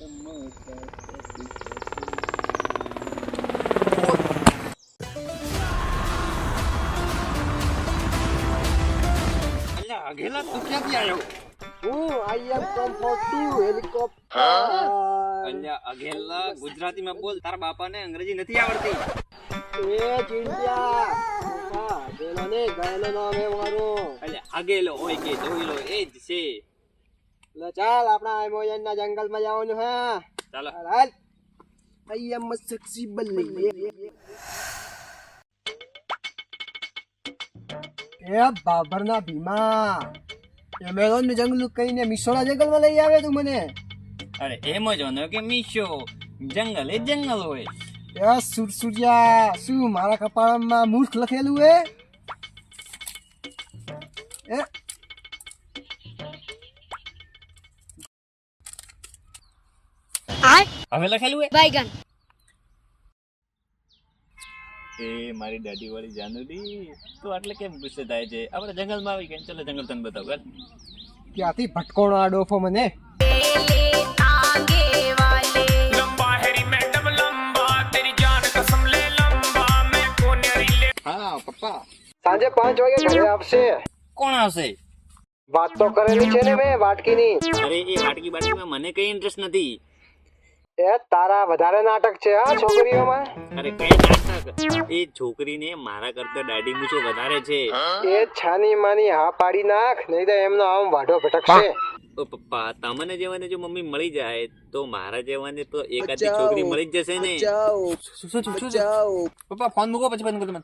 અઘેલા તું ક્યાંથી આવ્યો હું આઈ એમ કમ ફોર હેલિકોપ્ટર અલ્યા અઘેલા ગુજરાતીમાં બોલ. તારા બાપાને અંગ્રેજી નથી આવડતી. એ ને નામ મારું. અલ્યા આગેલો હોય કે જોઈલો એ જ છે. લે ચાલ આપણા આઈમોયન ના જંગલમાં જવાનું હે? ચાલો. હાલ આઈ એમ સેક્સી બલ્લી એ બાબરના ભીમા એમેઝોનનું જંગલ કહીને મિસોડા જંગલમાં લઈ આવે તું મને. અરે એમ જ હોનો કે મીશો જંગલ એ જંગલ હોય. એ સુરસુરિયા શું મારા કપાળમાં મૂર્ખ લખેલું હે? એ હવે લખેલું બાયગન એ મારી દાદી વાળી જાનુડી. તો આટલે કેમ ગુસ્સે થાય છે? આપણે જંગલમાં આવી ગયા ચલો જંગલ તને બતાવ. કર ક્યાંથી ભટકોણો આ ડોફો મને. સાંજે પાંચ વાગે ઘરે આવશે. કોણ આવશે? વાત તો કરેલી છે ને મેં વાટકીની. અરે એ વાટકી બાટકીમાં મને કઈ ઇન્ટરેસ્ટ નથી. એ તારા વધારે નાટક છે હા છોકરીઓમાં? અરે કઈ નાટક? એ છોકરીને મારા કરતા દાઢી મૂછો વધારે છે. એ છાની માની હા પાડી નાખ નહીં તો એમનો આમ વાઢો ભટકશે. ઓ પપ્પા તમને જેવાને જો મમ્મી મળી જાય તો મારા જેવાને તો એકાદી છોકરી મળી જ જશે ને? પપ્પા ફોન મૂકો પછી બંધ કરો તમે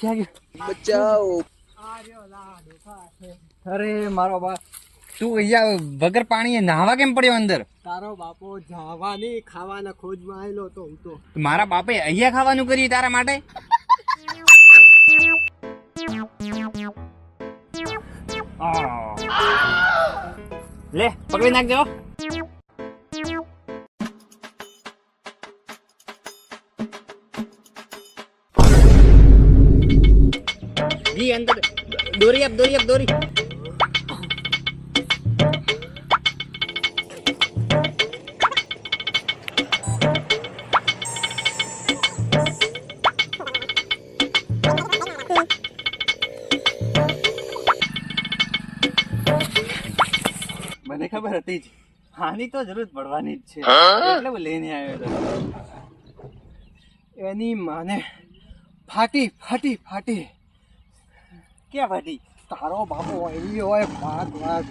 ક્યાં ગયો? અરે મારો બાપ. તું અહીંયા વગર પાણીએ નાહવા કેમ પડ્યો અંદર? તારો બાપો જવાની ખાવાના ખોજમાં આવેલો તો હું તો. મારા બાપે અહીંયા ખાવાનું કર્યું તારા માટે? લે પકડી નાખજો જી અંદર દોરી આપ દોરી આપ દોરી. મને ખબર હતી જ હાની તો જરૂર પડવાની જ છે. એટલે હું લઈને આવ્યો હતો. એની માને ફાટી ફાટી ફાટી ક્યાં ભાઈ તારો બાપો એવી હોય ભાગ ભાગ